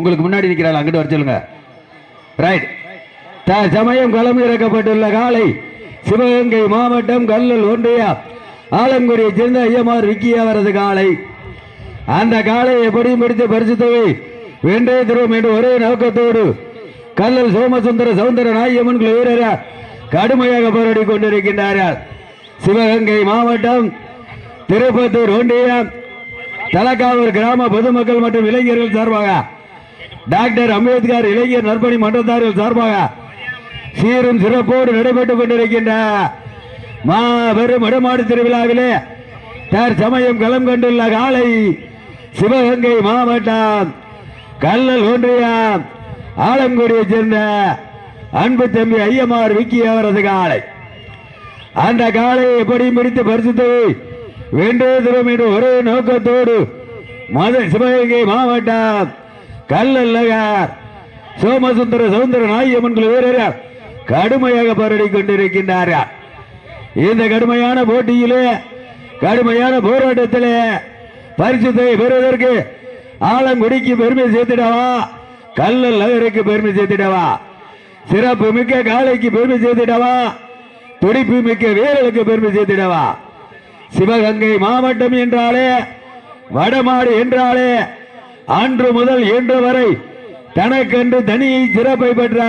உங்களுக்கு முன்னாடி நிற்கிறாள் அங்கிட்டு வர சொல்லுங்க. ரைட் சமயம் களம் இறக்கப்பட்டுள்ள காலை சிவகங்கை மாவட்டம் கல்லல் ஒன்றியா ஆலங்குடியை சேர்ந்த ஐயமார் விக்கி அவரது காலை. அந்த காலை எப்படி முடித்து பரிசுத்தவை வென்றே தருவோம் என்று ஒரே நோக்கத்தோடு கல்லல் சோமசுந்தர சவுந்தர நாயம்மன் வீரர் கடுமையாக போராடி கொண்டிருக்கின்றார்கள். சிவகங்கை மாவட்டம் திருப்பத்தூர் ஒன்றியம் தலக்காவூர் கிராம பொதுமக்கள் மற்றும் இளைஞர்கள் சார்பாக டாக்டர் அம்பேத்கர் இளைஞர் நற்பணி மன்றத்தார்கள் சார்பாக சீரும் சிறப்போடு நடைபெற்றுக் கொண்டிருக்கின்ற மாபெரும் இடமாடு திருவிழாவிலே தற்சமயம் களம் கண்டுள்ள காலை சிவகங்கை மாவட்டம் கல்லல் ஒன்றியம் ஆலங்குடியைச் சேர்ந்த அன்பு தம்பி ஐயமார் விக்கி அவரது காலை. அந்த காலை எப்படி பிடித்து பரிசுத்தை வென்றே தரும் என்ற ஒரே நோக்கத்தோடு மதுரை சிவகங்கை மாவட்டம் கல்லல்லகார் சோமசுந்தர சவுந்தர நாயம்மன்கள் வீரர் கடுமையாக போராடி கொண்டிருக்கின்றார்கள். இந்த கடுமையான போட்டியிலே கடுமையான போராட்டத்திலே பரிசுத்தை பெறுவதற்கு ஆலங்குடிக்கு பெருமை சேர்த்திடவா? கல்லல் நகருக்கு பெருமை சேர்த்திடவா? சிறப்பு மிக்க காளைக்கு பெருமை சேர்த்திடவா? துடிப்பு மிக்க வீரர்களுக்கு பெருமை சேர்த்திடவா? சிவகங்கை மாவட்டம் என்றாலே வடமாடு என்றாலே அன்று முதல் இன்று வரை தனக்கென்று தனி சிறப்பை பெற்ற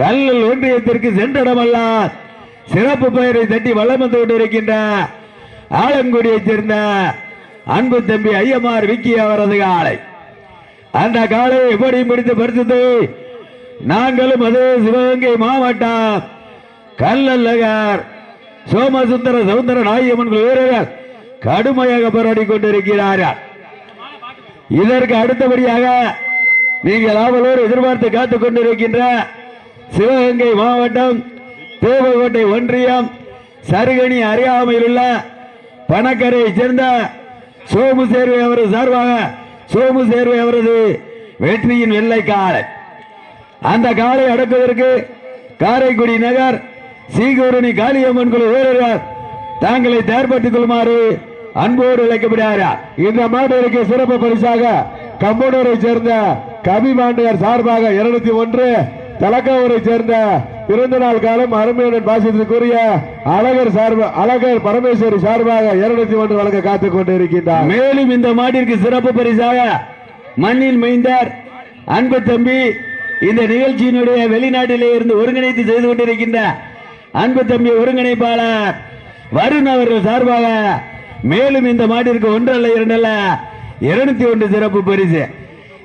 கல்லல் ஒன்றியத்திற்கு சென்றடமல்லார் சிறப்பு பெயரை தட்டி வளம் வந்து கொண்டிருக்கின்ற ஆலங்குடியைச் சேர்ந்த அன்பு தம்பி ஐயமார் விக்கி அவரது காலை. அந்த காலை எப்படி பிடித்து பறித்தது நாங்களும் அது சிவகங்கை மாவட்டம் கல்லல் நகர் சோமசுந்தர சவுந்தர நாயம்மன் வீரர்கள் கடுமையாக போராடி கொண்டிருக்கிறார்கள். இதற்கு அடுத்தபடியாக நீங்கள் ஆவலோடு எதிர்பார்த்து காத்துக் கொண்டிருக்கின்ற சிவகங்கை மாவட்டம் தேவகோட்டை ஒன்றியம் சருகணி அருகாமையில் உள்ள பணக்கரையை சேர்ந்த சோமு சேர்வை அவரது சார்பாக சோமு சேர்வை அவரது வெற்றியின் வெள்ளை காலை. அந்த காலை அடக்குவதற்கு காரைக்குடி நகர் சீகூரணி காளியம்மன் குழு வீரர்கள் தாங்களை தயார்படுத்திக் கொள்ளுமாறு அன்போடு அழைக்கப்படுகிறார் இந்த மாட்டிற்கு சிறப்பு பரிசாக கம்பனூரை சேர்ந்த கவி மாண்டியார் சார்பாக இருநூத்தி ஒன்று தலக்காவூரை சேர்ந்த பிறந்த நாள் காலம் அருமையுடன் பாசத்திற்குரிய அழகர் சார்பு அழகர் பரமேஸ்வரி சார்பாக இருநூத்தி ஒன்று வழங்க காத்துக் கொண்டிருக்கின்றார். மேலும் இந்த மாட்டிற்கு சிறப்பு பரிசாக மண்ணில் மைந்தார் அன்பு தம்பி இந்த நிகழ்ச்சியினுடைய வெளிநாட்டிலே இருந்து ஒருங்கிணைத்து செய்து கொண்டிருக்கின்ற அன்பு தம்பி ஒருங்கிணைப்பாளர் வருண் அவர்கள் சார்பாக மேலும் இந்த மாட்டிற்கு ஒன்றல்ல இரண்டல்ல. இருநூத்தி ஒன்று சிறப்பு பரிசு.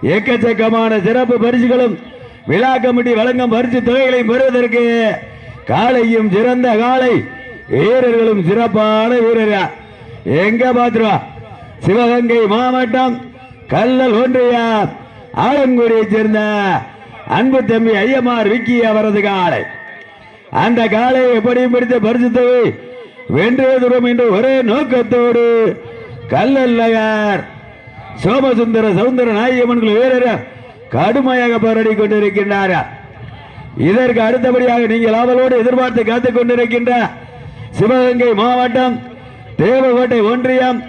எக்கச்சக்கமான சிறப்பு பரிசுகளும் விழா கமிட்டி வழங்கும் பரிசு தொகைகளை பெறுவதற்கு காலையும் சிறந்த காலை வீரர்களும் சிறப்பான வீரர்கள் எங்க பாத்துருவா? சிவகங்கை மாவட்டம் கல்லல் ஒன்றியம் ஆலங்குடியைச் சேர்ந்த அன்பு தம்பி ஐயமார் விக்கி அவரது காலை. அந்த காலை எப்படியும் பிடித்த பரிசு தொகை தூரம் என்று ஒரே நோக்கத்தோடு கல்லல்லையார் சோமசுந்தர சவுந்தர நாயம்மன் வீரர் கடுமையாக போராடி கொண்டிருக்கின்றார். இதற்கு அடுத்தபடியாக நீங்கள் அவளோடு எதிர்பார்த்து காத்துக் கொண்டிருக்கின்ற சிவகங்கை மாவட்டம் தேவகோட்டை ஒன்றியம்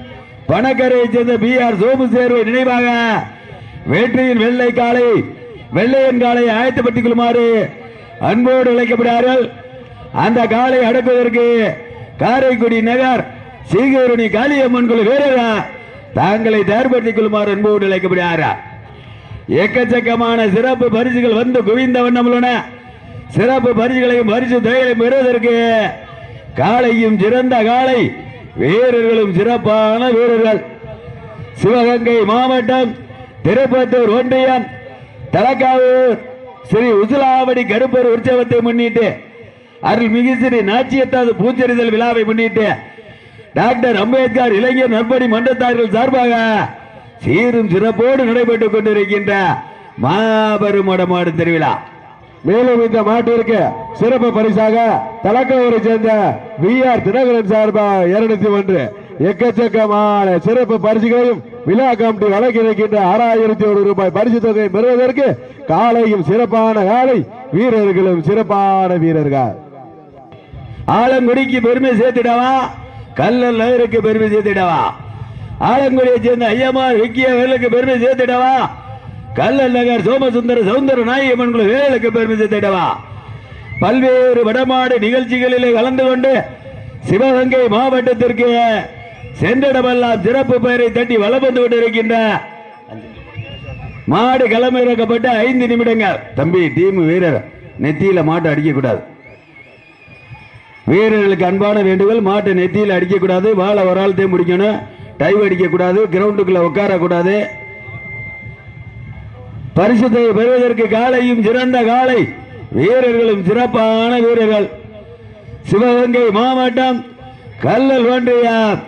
பணக்கரையைச் சேர்ந்த பி ஆர் சோமு சேர்வை நினைவாக வெற்றியின் வெள்ளை காலை வெள்ளையன் காலை ஆயத்தப்பட்டுக் கொள்ளுமாறு அன்போடு அழைக்கப்படுகிறார்கள். அந்த காலை அடக்குவதற்கு காரைக்குடி நகர் சீகரணி காளியம்மன் குழு வீரரா தாங்களை தயார்படுத்திக் கொள்ளுமாறு என்போடு அழைக்கப்படுகிறாரா எக்கச்சக்கமான சிறப்பு பரிசுகள் வந்து குவிந்த வண்ணம் உள்ளன. சிறப்பு பரிசுகளையும் பரிசு தொகைகளையும் பெறுவதற்கு காலையும் சிறந்த காலை வீரர்களும் சிறப்பான வீரர்கள். சிவகங்கை மாவட்டம் திருப்பத்தூர் ஒன்றியம் தலக்காவூர் ஸ்ரீ உசிலாவடி கருப்பர் உற்சவத்தை முன்னிட்டு அருள்மிகு ஸ்ரீ நாச்சியத்தாது பூச்சரிதல் விழாவை முன்னிட்டு டாக்டர் அம்பேத்கர் இளைஞர் நற்பணி மன்றத்தார்கள் சார்பாக சீரும் சிறப்போடு நடைபெற்றுக் கொண்டிருக்கின்ற மாபெரும் மடமாடு திருவிழா. மேலும் இந்த மாட்டிற்கு சிறப்பு பரிசாக தலக்கவரை சேர்ந்த வி ஆர் தினகரன் சார்பாக இருநூத்தி ஒன்று எக்கச்சக்கமான சிறப்பு பரிசுகளையும் விழா கமிட்டி வழங்கியிருக்கின்ற ஆறாயிரத்தி ஒரு ரூபாய் பரிசு தொகையை பெறுவதற்கு காலையும் சிறப்பான காலை வீரர்களும் சிறப்பான வீரர்கள். ஆலங்குடிக்கு பெருமை சேர்த்திடவா? கல்லல் நகருக்கு பெருமை சேர்த்திடவா? ஆலங்குடியை சேர்ந்த ஐயமார் விக்கிய வேலுக்கு பெருமை சேர்த்திடவா? கல்லல் நகர் சோமசுந்தர சௌந்தர நாயகமன் குழு பெருமை சேர்த்திடவா? பல்வேறு வடமாடு நிகழ்ச்சிகளிலே கலந்து கொண்டு சிவகங்கை மாவட்டத்திற்கு சென்றிடமெல்லாம் சிறப்பு பெயரை தட்டி வலம் வந்து கொண்டிருக்கின்ற மாடு களமிறக்கப்பட்டு ஐந்து நிமிடங்கள். தம்பி டீம் வீரர் நெத்தியில மாட்டை அடிக்க கூடாது வீரர்களுக்கு அன்பான வேண்டுகோள் மாட்டை நெத்தியில் அடிக்கக்கூடாது வாழை ஒரு ஆள் தே முடிக்கணும் டைவ் அடிக்கக்கூடாது கிரவுண்டுக்குள்ளே உட்காரக்கூடாது. பரிசுத்தை பெறுவதற்கு காலையும் சிறந்த காலை. வீரர்களும் சிறப்பான வீரர்கள். சிவகங்கை மாவட்டம் கல்லல் ஒன்றியம்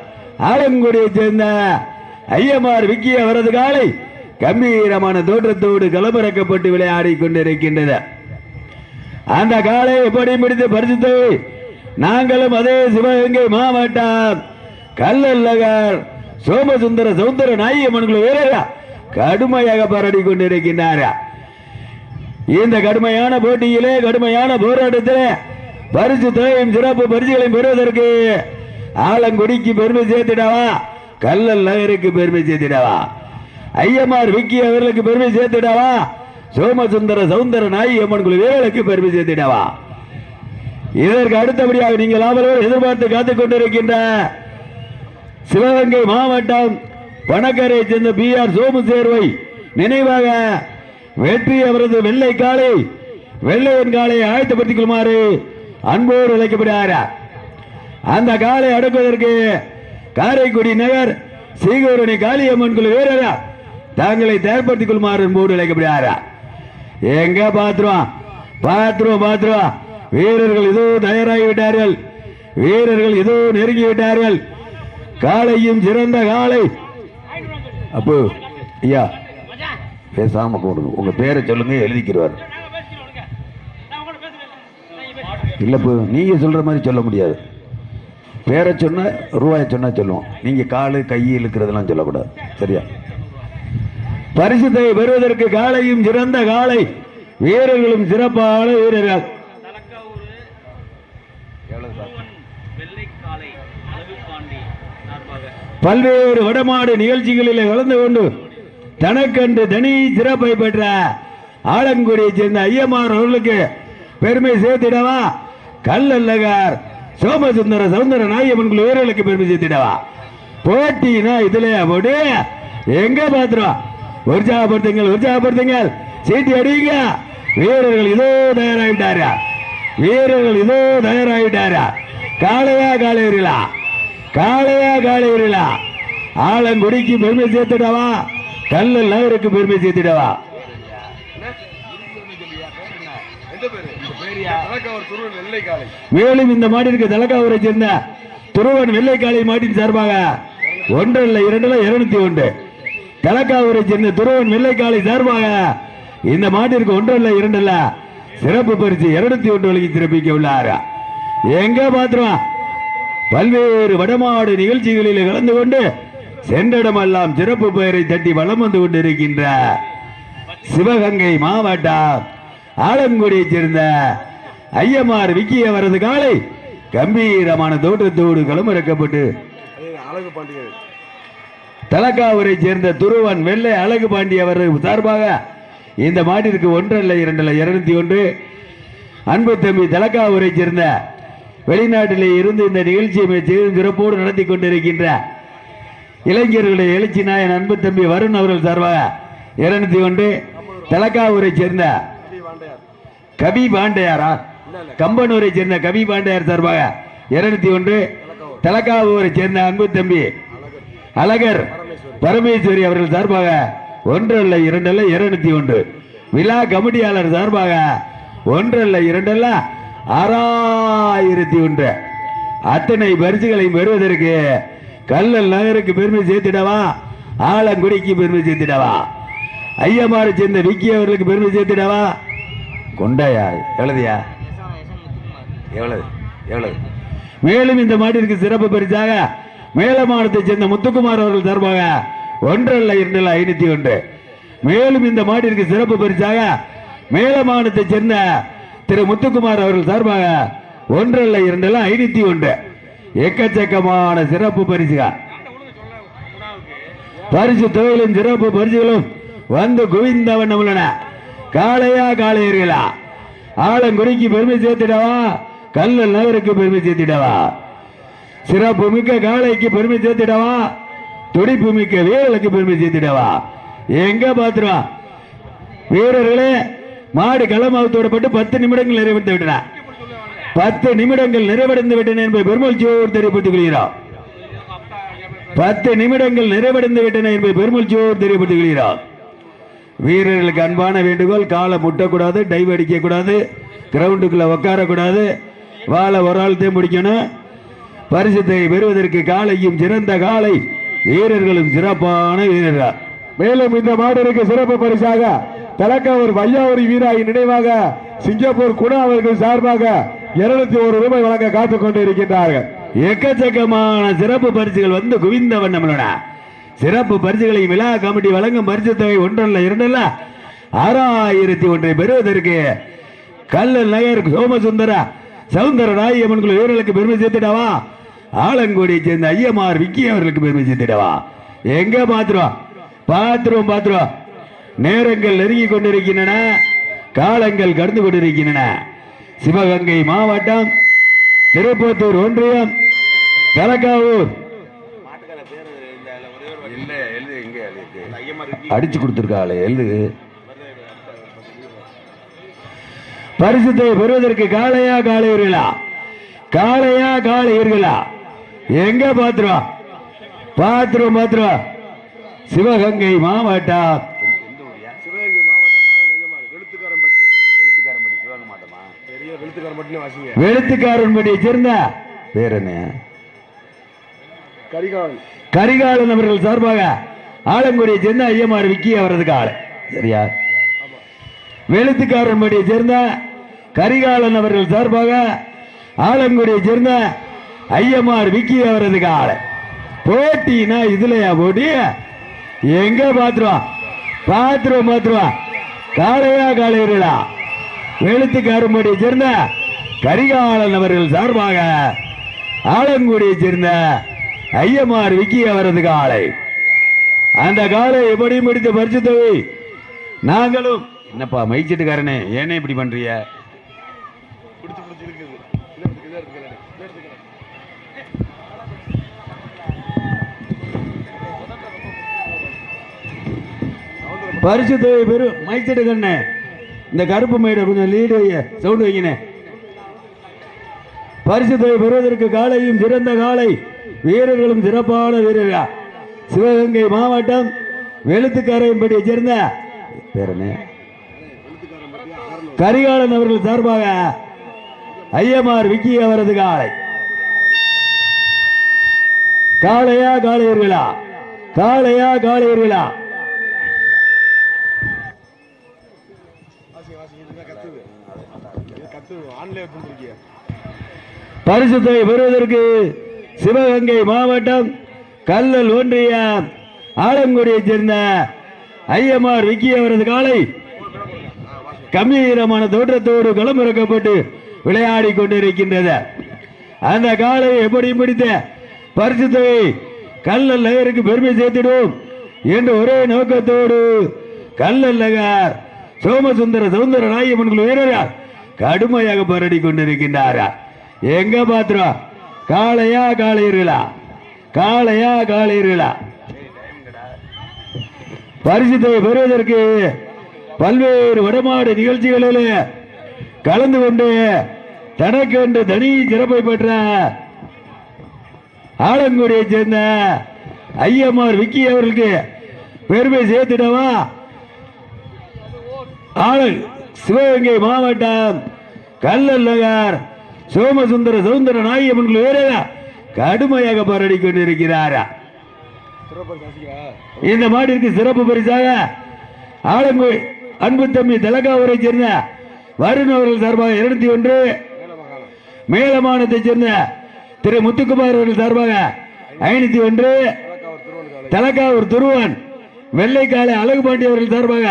ஆலங்குடியை சேர்ந்த ஐயமார் விக்கி அவரது காலை கம்பீரமான தோற்றத்தோடு களமிறக்கப்பட்டு விளையாடி கொண்டிருக்கின்றது. அந்த காலை எப்படி முடித்து பரிசுத்தை நாங்களும் அதே சிவகங்கை மாவட்டம். கல்லல்லகர் சோமசுந்தர சௌந்தர நாயம்மன் வீரரா. கடுமையாக பாராடி கொண்டிருக்கின்றாரா இந்த கடுமையான போட்டியிலே கடுமையான போராட்டத்திலே பரிசு தொகையும் சிறப்பு பரிசுகளையும் பெறுவதற்கு ஆலங்குடிக்கு பெருமை சேர்த்துடவா? கல்லல் நகருக்கு பெருமை சேர்த்துடவா? ஐயமார் விக்கி அவர்களுக்கு பெருமை சேர்த்துடவா? சோமசுந்தர சௌந்தர நாயகி அம்மன் குழு வீரர்களுக்கு பெருமை சேர்த்துடவா? இதற்கு அடுத்தபடியாக நீங்கள் ஆவலோடு எதிர்பார்த்து காத்துக் கொண்டிருக்கின்ற சிவகங்கை மாவட்டம் பணக்கரை சேர்ந்த பி ஆர் சோமு சேர்வை நினைவாக வெற்றி அவரது வெள்ளை காலை வெள்ளையன் காலை ஆயத்தப்படுத்திக் கொள்ளுமாறு அன்போடு அழைக்கப்படுகிறார். அந்த காலை அடக்குவதற்கு காரைக்குடி நகர் சீகூரணி காளியம்மன் குழு வீரரா தாங்களை தயார்படுத்திக் கொள்ளுமாறு அன்போடு அழைக்கப்படுகிறார். எங்க பாத்துருவோம் பாத்துருவோம் பாத்துருவோம் வீரர்கள் இதோ தயாராகிவிட்டார்கள். வீரர்கள் இதோ நெருங்கிவிட்டார்கள். காலையும் சிறந்த காலை அப்போ ஐயா பேசாம கொடுங்க உங்க பேரை சொல்லுங்க எழுதிக்கிறவர் இல்ல நீங்க சொல்ற மாதிரி சொல்ல முடியாது. பேரை சொன்னால் ரூபாய் சொன்னா சொல்லுவோம். நீங்க காலு கை இழுக்கிறதெல்லாம் சொல்லக்கூடாது. சரியா? பரிசுத்தை பெறுவதற்கு காலையும் சிறந்த காலை வீரர்களும் சிறப்பான வீரர்கள் வெள்ளைக்காலை அளவு பாண்டி சார்பாக பல்வேறு வடமாடு நிகழ்ச்சிகளில் கலந்து கொண்டு தனக்கென்று தனி சிறப்பை பெற்ற ஆலங்குடியை சேர்ந்த ஐயமார் அவர்களுக்கு பெருமை சேர்த்திடவா? கல்லல்லகார் சோமசுந்தர சௌந்தர நாயம்மன் குழு வீரர்களுக்கு பெருமை சேர்த்திடவா? போட்டினா இதுலயா போடு. எங்க பாத்துருவா உற்சாகப்படுத்துங்கள் உற்சாகப்படுத்துங்கள். சீட்டி அடிங்க. வீரர்கள் இதோ தயாராகிட்டாரா வீரர்கள் இதோ தயாராகிட்டாரா காலையா காளையர்களா காளையா காளையர்களா ஆலங்குடிக்கு பெருமை சேர்த்துடவா? கல்லல் நகருக்கு பெருமை சேர்த்துடவா? மேலும் இந்த மாட்டிற்கு தலக்காவூரை சேர்ந்த துருவன் வெள்ளைக்காளி மாட்டின் சார்பாக ஒன்றல்ல இரண்டுல இருநூத்தி ஒன்று. தலக்காவூரை சேர்ந்த துருவன் வெள்ளைக்காளி சார்பாக இந்த மாட்டிற்கு இரண்டு இரண்டல்ல சிறப்பு பரிசு இருநூத்தி ஒன்று வழங்கி சிறப்பிக்க உள்ளார். எங்க பாத்துருவான் பல்வேறு வடமாடு நிகழ்ச்சிகளில் கலந்து கொண்டு சென்றிடமெல்லாம் சிறப்பு பெயரை தட்டி வலம் வந்து கொண்டிருக்கின்ற சிவகங்கை மாவட்டம் ஆலங்குடியைச் சேர்ந்த ஐயமார் விக்கி அவரது காலை கம்பீரமான தோற்றத்தோடு களமிறக்கப்பட்டு தலக்காவூரை சேர்ந்த துருவன் வெள்ளை அழகு பாண்டி அவர் சார்பாக இந்த மாட்டிற்கு ஒன்றல்ல இரண்டல்ல இருநூத்தி ஒன்று. அன்பு தம்பி தலக்காவூரை சேர்ந்த வெளிநாட்டிலே இருந்து இந்த நிகழ்ச்சியை மிகச் சிறப்போடு நடத்தி கொண்டிருக்கின்ற இளைஞர்களுடைய எழுச்சி நாயன் அன்பு தம்பி வருண் அவர்கள் சார்பாக இருநூத்தி ஒன்று தலக்காவூரை சேர்ந்த கவி பாண்டையாரா கம்பனூரை சேர்ந்த கவி பாண்டையார் சார்பாக இருநூத்தி ஒன்று தலக்காவூரை சேர்ந்த அன்பு தம்பி அழகர் பரமேஸ்வரி அவர்கள் சார்பாக ஒன்று அல்ல இரண்டல்ல இருநூத்தி ஒன்று விழா கமிட்டியாளர் சார்பாக ஒன்று அல்ல இரண்டல்ல ஆறாயிரத்தி ஒன்று. அத்தனை பரிசுகளையும் பெறுவதற்கு கல்லல் நகருக்கு பெருமை சேர்த்திடவா? ஆலங்குடிக்கு பெருமை சேர்த்திடவா? ஐயமாறு சேர்ந்த விக்கி அவர்களுக்கு பெருமை சேர்த்திடவா? கொண்டாயா? எவ்வளவுயா எவ்வளவு? எவ்வளவு? மேலும் இந்த மாட்டிற்கு சிறப்பு பரிசாக மேலமானத்தை சேர்ந்த முத்துக்குமார் அவர்கள் சார்பாக ஒன்றல்ல இரண்டல்ல ஐநூத்தி ஒன்று. மேலும் இந்த மாட்டிற்கு சிறப்பு பரிசாக மேலமானத்தை சேர்ந்த திரு முத்துக்குமார் அவர்கள் சார்பாக ஒன்றல்ல இரண்டல்ல ஐநூத்தி ஒன்று. எக்கச்சக்கமான சிறப்பு பரிசுகள். பரிசு தொகையிலும் சிறப்பு பரிசுகளும் வந்து குவிந்தவன் உள்ளன. காளையா காளையர்களா? ஆலங்குடிக்கு பெருமை சேர்த்திடவா? கல்லல் நகருக்கு பெருமை சேர்த்திடவா? சிறப்பு மிக்க காளைக்கு பெருமை சேர்த்திடவா? துடிப்பு மிக்க வீரர்களுக்கு பெருமை சேர்த்திடவா? எங்க பாத்துருவா? வீரர்களே மாடு களமாவத்தோடப்பட்டு பத்து நிமிடங்கள் நிறைவடைந்து விட்டன. பத்து நிமிடங்கள் நிறைவடைந்து விட்டன என்பதை பெருமொழிச்சோர் தெரியப்பட்டுக் கொள்கிறோம் பத்து நிமிடங்கள் நிறைவடைந்து விட்டன என்பதை பெருமொழிச்சோர் தெரியப்பட்டுக் கொள்கிறோம் வீரர்களுக்கு அன்பான வேண்டுகோள் காலை முட்டக்கூடாது டைவ் அடிக்கக்கூடாது கிரவுண்டுக்குள்ளே கிரவுண்டுக்குள்ள உட்காரக்கூடாது வாழை ஒரு ஆள்தே முடிக்கணும் பரிசுத்தை பெறுவதற்கு காலையும் சிறந்த காலை வீரர்களும் சிறப்பான வீரர்கள். மேலும் இந்த மாடலுக்கு சிறப்பு பரிசாக. தலக்காவூர் வையாவூரி வீராயின் நினைவாக சிங்கப்பூர் குணா அவர்கள் சார்பாக இருநூத்தி ஒரு ரூபாய் வழங்க காத்துக் கொண்டு இருக்கின்றார்கள் எக்கச்சக்கமான சிறப்பு பரிசுகள் வந்து குவிந்தவன் நம்மளோட. சிறப்பு பரிசுகளை விழா கமிட்டி வழங்கும் பரிசு தொகை ஒன்றல்ல இரண்டல்ல? ஆறாயிரத்தி ஒன்றை பெறுவதற்கு கல்லல் நகர் சோமசுந்தர சவுந்தர ராயம்மன் குழு வீரர்களுக்கு பெருமை சேர்த்துடவா? ஆலங்குடியை சேர்ந்த ஐயமார் விக்கி அவர்களுக்கு பெருமை சேர்த்துடவா? எங்க பாத்துருவா? பாத்துருவோம் பாத்துருவோம். நேரங்கள் நெருங்கி கொண்டிருக்கின்றன காலங்கள் கடந்து கொண்டிருக்கின்றன. சிவகங்கை மாவட்டம் திருப்பத்தூர் ஒன்றியம் கலக்காவூர் அடிச்சு கொடுத்துருக்காளே எழுது. பரிசுத்தை பெறுவதற்கு காளையா காளையர்களா? காளையா காளையர்களா? எங்க பாத்துருவா? பாத்துருவோம் பாத்துருவா சிவகங்கை மாவட்டம். வெளுத்துக்காரன்படியை சேர்ந்த பேர் என்ன? கரிகாலன். அவர்கள் சார்பாக ஆலங்குடியை சேர்ந்த ஐயமார் விக்கி அவரது ஆள். சரியா? வெளுத்துக்காரன்படியை சேர்ந்த கரிகாலன் அவர்கள் சார்பாக ஆலங்குடியை சேர்ந்த ஐயமார் விக்கி அவரது ஆள். போட்டினா இதுலயா போட்டி? எங்க பாத்துருவா பாத்துருவோம் பாத்துருவா காளையா காளையர்களா? வெளுத்துக்காரன்படியை சேர்ந்த கரிகாலன் அவர்கள் சார்பாக ஆலங்குடியை சேர்ந்த ஐயமார் விக்கி அவரது காலை. அந்த காலை எப்படி முடித்த பரிசு தொகை நாங்களும் என்னப்பா மைச்சிட்டுக்காரனே ஏனே இப்படி பண்றிய பரிசு தொகை பெரும் மைச்சிட்டுக்கண்ணே இந்த கருப்பு மயிட கொஞ்சம் லீடு வைய சவுண்டு வைங்கண்ணே. பரிசுத்தை பெறுவதற்கு காலையும் சிறந்த காலை. வீரர்களும் சிறப்பான வீரர்கள். சிவகங்கை மாவட்டம் வெளுத்துக்கரையன்படியை சேர்ந்த பேர் கரிகாலன் அவர்கள் சார்பாக ஐயமார் விக்கி அவரது காலை. காளையா காளையர்களா. காளையா காளையர்களா. பரிசு தொகை பெறுவதற்கு சிவகங்கை மாவட்டம் கல்லல் ஒன்றிய ஆலங்குடியைச் சேர்ந்த ஐயமார் விக்கி அவரது காலை கம்பீரமான தோற்றத்தோடு களமிறக்கப்பட்டு விளையாடி கொண்டிருக்கின்றது. அந்த காலை எப்படி பிடித்த பரிசு தொகை கல்லல் நகருக்கு பெருமை சேர்த்திடும் என்று ஒரே நோக்கத்தோடு கல்லல் நகர் சோமசுந்தர சவுந்தர நாயம்மன் குழு வீரர்கள் கடுமையாக போராடி கொண்டிருக்கின்றார்கள் எங்க பாத்திரம் காளையா காளையர்களா? காளையா காளையர்களா? பரிசுத்தை பெறுவதற்கு பல்வேறு வடமாடு நிகழ்ச்சிகளில் கலந்து கொண்டு தனக்கு என்று தனி சிறப்பை பெற்ற ஆலங்குடியை சேர்ந்த ஐயம்மார் விக்கி அவர்களுக்கு பெருமை சேர்த்துடவா? ஆளு சிவகங்கை மாவட்டம் கல்லல் நகர் சோமசுந்தர சவுந்தர நாயம்மன் வீரர் கடுமையாக பாராடி கொண்டிருக்கிறாரா இந்த மாட்டிற்கு சிறப்பு பரிசாக ஆலங்கு அன்பு தம்பி தலகாவூரை சேர்ந்த வருண் அவர்கள் சார்பாக இருநூத்தி ஒன்று மேலமானத்தை சேர்ந்த திரு முத்துக்குமார் அவர்கள் சார்பாக ஐநூத்தி ஒன்று தலக்காவூர் துருவன் வெள்ளைக்காலை அழகுபாண்டி அவர்கள் சார்பாக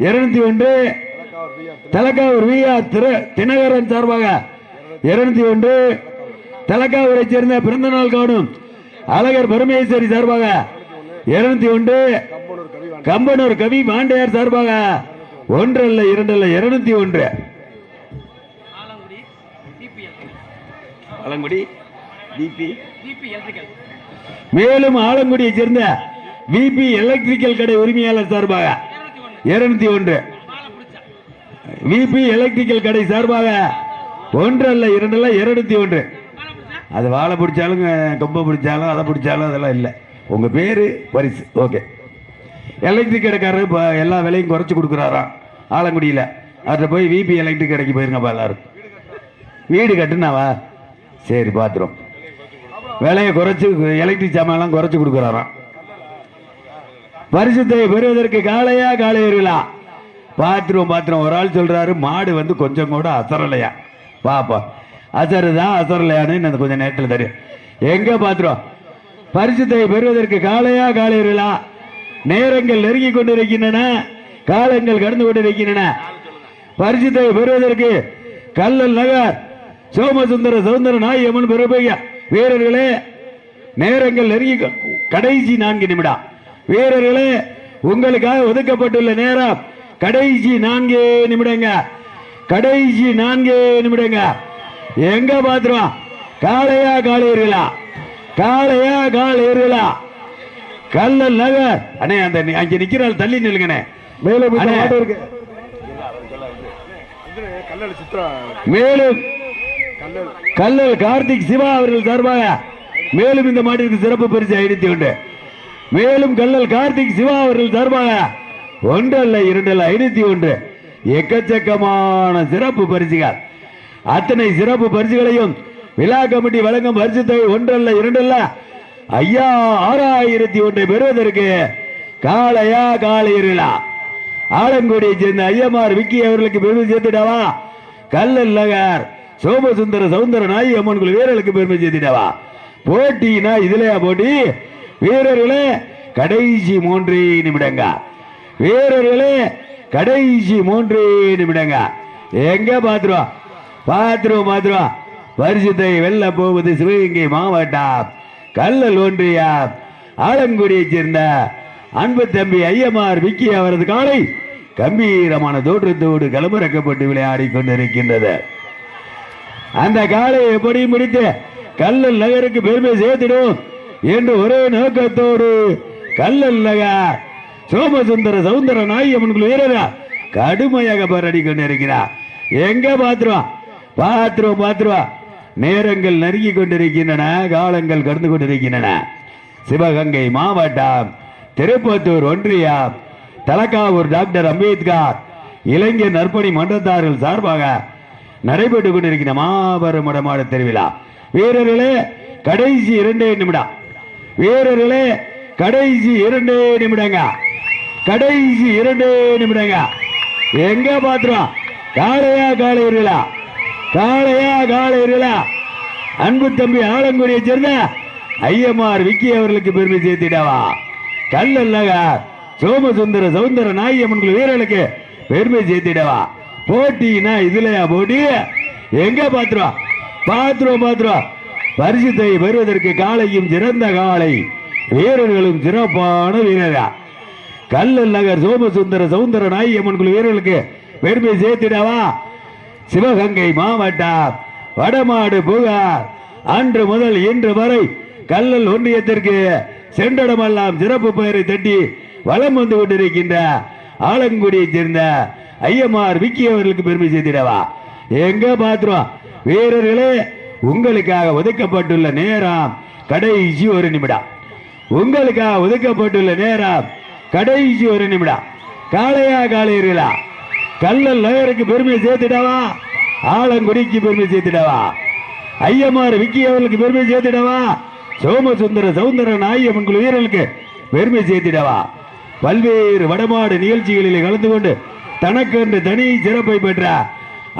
இருநூத்தி ஒன்று தலக்காவூர் வி ஆர் திரு தினகரன் சார்பாக இருநூத்தி ஒன்று. தலக்காவூரை சேர்ந்த பிறந்த நாள் காணும். அழகர் பரமேஸ்வரி சார்பாக இருநூத்தி ஒன்று. கம்பனூர் கவி பாண்டியார் சார்பாக இருநூத்தி ஒன்று. Alangudi TPL Alangudi TP TP electrical மேலும் ஆலங்குடியைச் சேர்ந்த விபி எலக்ட்ரிக்கல் கடை உரிமையாளர் சார்பாக இருநூத்தி ஒன்று. விபி எலக்ட்ரிக்கல் கடை சார்பாக ஒன்றல்ல இரண்டல்ல இருநூத்தி ஒன்று. அது வாழை பிடிச்சாலும் கொம்பை பிடிச்சாலும் அதை பிடிச்சாலும் அதெல்லாம் இல்லை. உங்கள் பேர் வரிசு. ஓகே. எலக்ட்ரிக் கடைக்காரர் இப்போ எல்லா விலையும் குறைச்சி கொடுக்குறாராம். ஆலங்குடியில். அதில் போய் விபி எலக்ட்ரிக் கடைக்கு போயிருங்கப்பா எல்லாரும். வீடு கட்டுனாவா? சரி பார்த்துரும் விலையை குறைச்சி எலக்ட்ரிக் சாமான்லாம் குறைச்சி கொடுக்குறாராம். பரிசுத்தை பெறுவதற்கு காலையா காளையர்களா? பாத்துருவோம் பாத்திரம் ஒரு ஆள் சொல்றாரு மாடு வந்து கொஞ்சம் கூட அசரலையா? பாப்பா. அசருதான் தான் எனக்கு கொஞ்சம் நேரத்தில் தெரியும். எங்க பாத்துருவோம் பரிசுத்தை பெறுவதற்கு காளையா காளையர்களா? நேரங்கள் நெருங்கி கொண்டிருக்கின்றன. காலங்கள் கடந்து கொண்டிருக்கின்றன. பரிசுத்தை பெறுவதற்கு கல்லல் நகர். சோமசுந்தர சுதந்திர நாய் அம்மன் வீரர்களே நேரங்கள் நெருங்கி கடைசி நான்கு நிமிடம். வீரர்களே உங்களுக்காக ஒதுக்கப்பட்டுள்ள நேரம் கடைசி நான்கு நிமிடங்க. கடைசி நான்கு நிமிடங்க. எங்க பாத்துருவோம் காளையா காளையர்களா? காளையா காளையர்களா? கல்லல் நகர். அண்ணே அந்த அங்க நிக்கிறாள் தள்ளி நில்லுங்கண்ணே. மேலும். மாட்டிற்கு மேலும் கல்லல் கார்த்திக் சிவா அவர்கள் சார்பாக மேலும் இந்த மாட்டிற்கு சிறப்பு பரிசு ஐநூத்தி ஒன்று. மேலும் கல்லல் கார்த்திக் சிவா அவர்கள் சார்பாக ஒன்றல்ல இரண்டல்ல ஐநூத்தி ஒன்று. எக்கச்சக்கமான சிறப்பு பரிசுகள். அத்தனை சிறப்பு பரிசுகளையும் விழா கமிட்டி வழங்கும் பரிசு தொகை ஒன்றல்ல இரண்டல்ல? ஐயா ஆறாயிரத்தி ஒன்றை பெறுவதற்கு காலையா காளையர்களா ஆலங்குடியை சேர்ந்த ஐயமார் விக்கி அவர்களுக்கு பெருமை சேர்த்துடவா? கல்லல் நகர் சோமசுந்தர சவுந்தர நாய் அம்மன் குழு வீரர்களுக்கு பெருமை சேர்த்துடவா? போட்டினா இதுலயா போட்டி. வீரர்களே கடைசி மூன்று நிமிடங்க. வீரர்களே கடைசி மூன்று நிமிடங்க. எங்க பாத்துருவோம் பாத்துருவோம் பாத்துருவோம் பரிசுத்தை வெல்ல போவது சிவகங்கை மாவட்டம். கல்லல் ஒன்றியா ஆலங்குடியைச் சேர்ந்த அன்பு தம்பி ஐயமார் விக்கி அவரது காலை கம்பீரமான தோற்றத்தோடு களமிறக்கப்பட்டு விளையாடி கொண்டிருக்கின்றது. அந்த காலை எப்படி முடித்து கல்லல் நகருக்கு பெருமை சேர்த்திடும் என்று ஒரே நோக்கத்தோடு கல்லல் நகர் சோமசுந்தர சௌந்தர நாய் அவனுக்கு வீரரா கடுமையாக போராடி கொண்டிருக்கிறார் எங்க பாத்துருவா பாத்துருவோம் பாத்துருவா நேரங்கள் நெருங்கி கொண்டிருக்கின்றன காலங்கள் கடந்து கொண்டிருக்கின்றன. சிவகங்கை மாவட்டம் திருப்பத்தூர் ஒன்றியம் தலக்காவூர் டாக்டர் அம்பேத்கர் இளைஞர் நற்பணி மன்றத்தார்கள் சார்பாக நடைபெற்றுக் கொண்டிருக்கிற மாபெரும் இடமாட திருவிழா. வீரர்களே கடைசி இரண்டே நிமிடம். வீரர்களே கடைசி இரண்டே நிமிடங்க. கடைசி இரண்டே நிமிடங்க. எங்க பாத்துருவோம் காளையா காளையர்களா? காளையா காளையர்களா? அன்பு தம்பி ஆலங்குடியை சேர்ந்த ஐயமார் விக்கி அவர்களுக்கு பெருமை சேர்த்திடவா? கல்லல்லக சோமசுந்தர சௌந்தர நாயம்மன் வீரர்களுக்கு பெருமை சேர்த்திடவா? போட்டினா இதுலயா போட்டி? எங்க பாத்துருவா பாத்துருவோம் பாத்துருவோம் பரிசுத்தை பெறுவதற்கு காலையும் சிறந்த காலை வீரர்களும் சிறப்பான வீரரா கல்லல் நகர் சோமசுந்தர சவுந்தர நாயம்மன் குழு வீரர்களுக்கு பெருமை சேர்த்திடவா? சிவகங்கை மாவட்டம் வடமாடு புகார். அன்று முதல் இன்று வரை கல்லல் ஒன்றியத்திற்கு சென்றடமெல்லாம் சிறப்பு பெயரை தட்டி வலம் வந்து கொண்டிருக்கின்ற ஆலங்குடியைச் சேர்ந்த ஐயமார் விக்கி அவர்களுக்கு பெருமை சேர்த்திடவா? எங்க பாத்துருவோம் வீரர்களே உங்களுக்காக ஒதுக்கப்பட்டுள்ள நேரம் கடைசி ஒரு நிமிடம். உங்களுக்காக ஒதுக்கப்பட்டுள்ள நேரம் கடைசி ஒரு நிமிடம். காளையா காளையர்களா கல்லல் நகருக்கு பெருமை சேர்த்துடவா ஆலங்குடிக்கு பெருமை சேர்த்துடவா ஐயமார் விக்கி அவர்களுக்கு பெருமை சேர்த்துடவா சோமசுந்தர சௌந்தர நாயம்மன் குழு வீரர்களுக்கு பெருமை சேர்த்திடவா பல்வேறு வடமாடு நிகழ்ச்சிகளில் கலந்து கொண்டு தனக்கென்று தனி சிறப்பை பெற்ற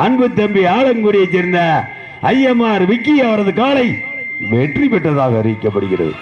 அன்பு தம்பி ஆலங்குடியைச் சேர்ந்த ஐயமார் விக்கி அவரது காலை வெற்றி பெற்றதாக அறிவிக்கப்படுகிறது.